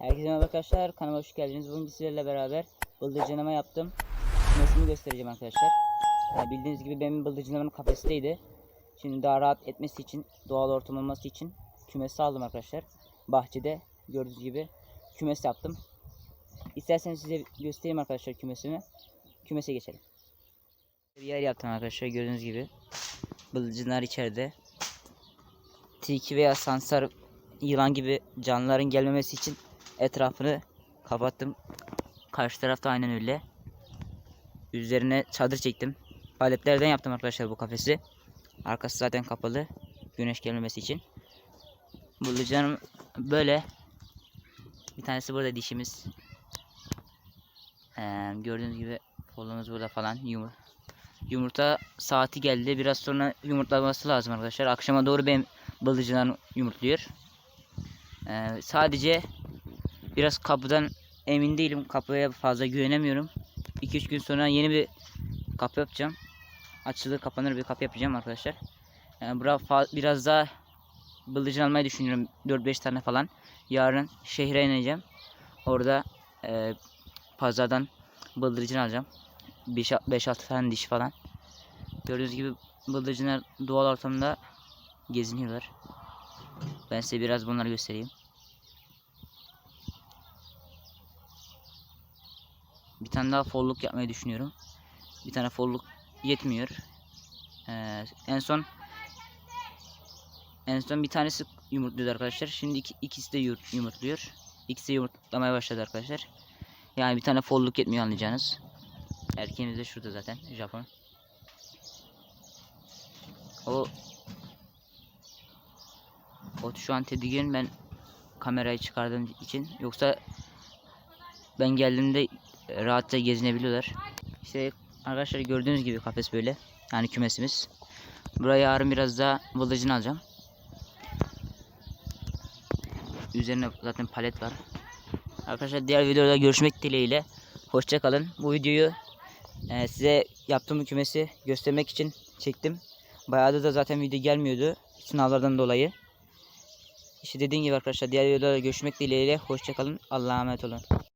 Herkese merhaba arkadaşlar. Kanalıma hoş geldiniz. Bugün sizlerle beraber bıldırcınlama yaptım. Nasıl göstereceğim arkadaşlar. Yani bildiğiniz gibi benim bıldırcınlamanın kafesteydi. Şimdi daha rahat etmesi için, doğal ortam olması için kümesi aldım arkadaşlar. Bahçede gördüğünüz gibi kümes yaptım. İsterseniz size göstereyim arkadaşlar kümesimi. Kümese geçelim. Bir yer yaptım arkadaşlar gördüğünüz gibi. Bıldırcınlar içeride. Tilki veya sansar yılan gibi canlıların gelmemesi için etrafını kapattım. Karşı tarafta aynen öyle. Üzerine çadır çektim. Paletlerden yaptım arkadaşlar bu kafesi. Arkası zaten kapalı. Güneş gelmemesi için. Bulucanım böyle. Bir tanesi burada dişimiz. Ee, gördüğünüz gibi kolumuz burada falan yumur. Yumurta saati geldi. Biraz sonra yumurtlaması lazım arkadaşlar. Akşama doğru benim bıldırcınlar yumurtluyor. Ee, sadece biraz kapıdan emin değilim. Kapıya fazla güvenemiyorum. 2-3 gün sonra yeni bir kapı yapacağım. Açılır kapanır bir kapı yapacağım arkadaşlar. Yani bura biraz daha bıldırcın almayı düşünüyorum. 4-5 tane falan. Yarın şehre ineceğim. Orada e, pazardan bıldırcın alacağım. 5-6 tane diş falan. Gördüğünüz gibi bıldırcınlar doğal ortamda geziniyorlar. Ben size biraz bunları göstereyim. Bir tane daha folluk yapmayı düşünüyorum. Bir tane folluk yetmiyor. Ee, en son en son bir tanesi yumurtluyordu arkadaşlar. Şimdi iki, ikisi de yumurtluyor. İkisi yumurtlamaya başladı arkadaşlar. Yani bir tane folluk yetmiyor anlayacağınız. Erkeğimiz de şurada zaten Japon. O o şu an tedirgin ben kamerayı çıkardığım için yoksa ben geldiğimde rahatça gezinebiliyorlar. İşte arkadaşlar gördüğünüz gibi kafes böyle. Yani kümesimiz. Buraya yarın biraz daha bıldırcın alacağım. Üzerine zaten palet var. Arkadaşlar diğer videoda görüşmek dileğiyle. Hoşça kalın. Bu videoyu e, size yaptığım kümesi göstermek için çektim. Bayağıdır da zaten video gelmiyordu. Sınavlardan dolayı. İşte dediğim gibi arkadaşlar diğer videolarda görüşmek dileğiyle. Hoşçakalın. Allah'a emanet olun.